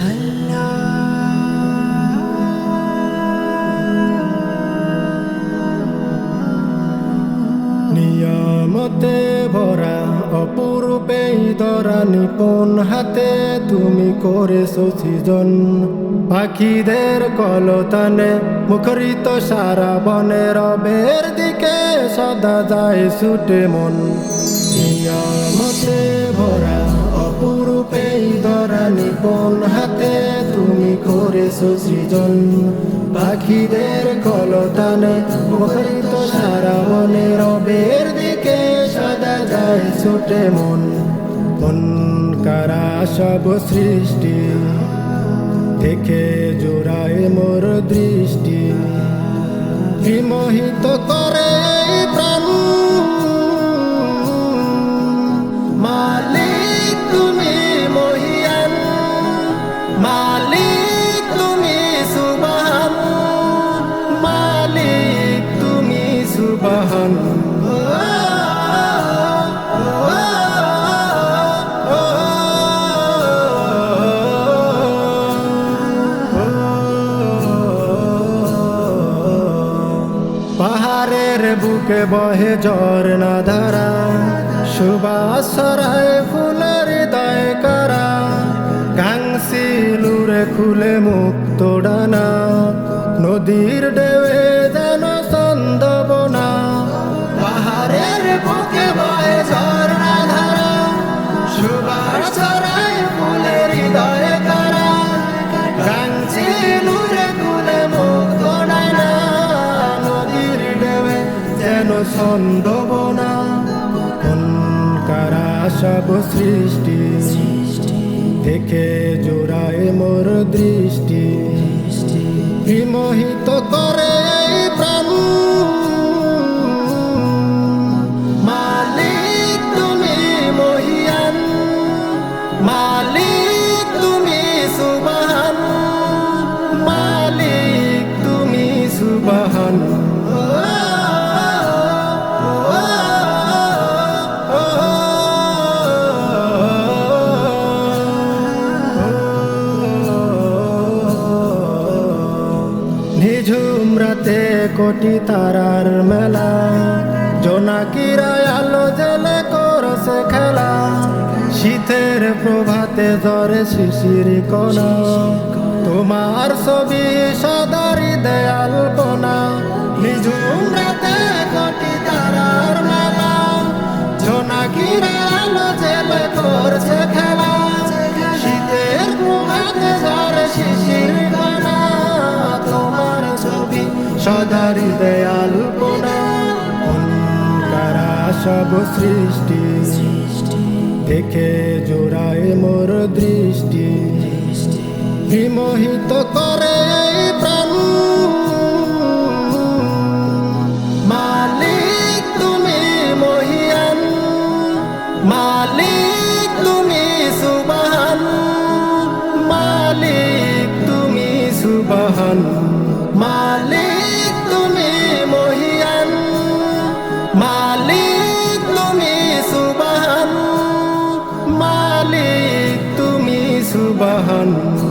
নিয়ামতে ভরা অপূর্বেই ধরা নিপুণ হাতে তুমি করেছ সৃজন। পাখিদের কলতানে মুখরিত সারা বনে রবের দিকে সদা যায় ছুটে মন। নিয়মতে ভরা অপূর্বেই ধরা নিপুণ হাতে তুমি করেছ সৃজন। পাখিদের কলতানে মুখরিত সারা বনে রবের দিকে সাদা যায় ছুটে মন। মন কারা সব সৃষ্টি দেখে জোড়ায় মোর দৃষ্টি। বিমোহিত করে বুকে বহে ঝর্ণা ধারা। সুবাস ছড়ায় ফুলের দয় করা। গাংসিলুরে খুলে মুক্ত ডানা। নদীর ডেবে যেন সন্দবনা পাহাড়ের বুকে বহে যেন সন্দবনা কারা সব সৃষ্টি? দেখে জোড়ায় মোর দৃষ্টি। বিমোহিত করে কোটি তারার মেলা। জোনাকিরা আলো জেলে করছে খেলা। শীতের প্রভাতে ধরে শিশির কণা তোমার ছবি সদারি দেয়াল কোনা। নিঝুম সব সৃষ্টি। দেখে জোড়ায় মোর দৃষ্টি। বিমোহিত করে প্রাণ। মালিক তুমি মহিয়ান। মালিক তুমি সুবহান। মালিক তুমি সুবহান। মালিক বাহান্ন।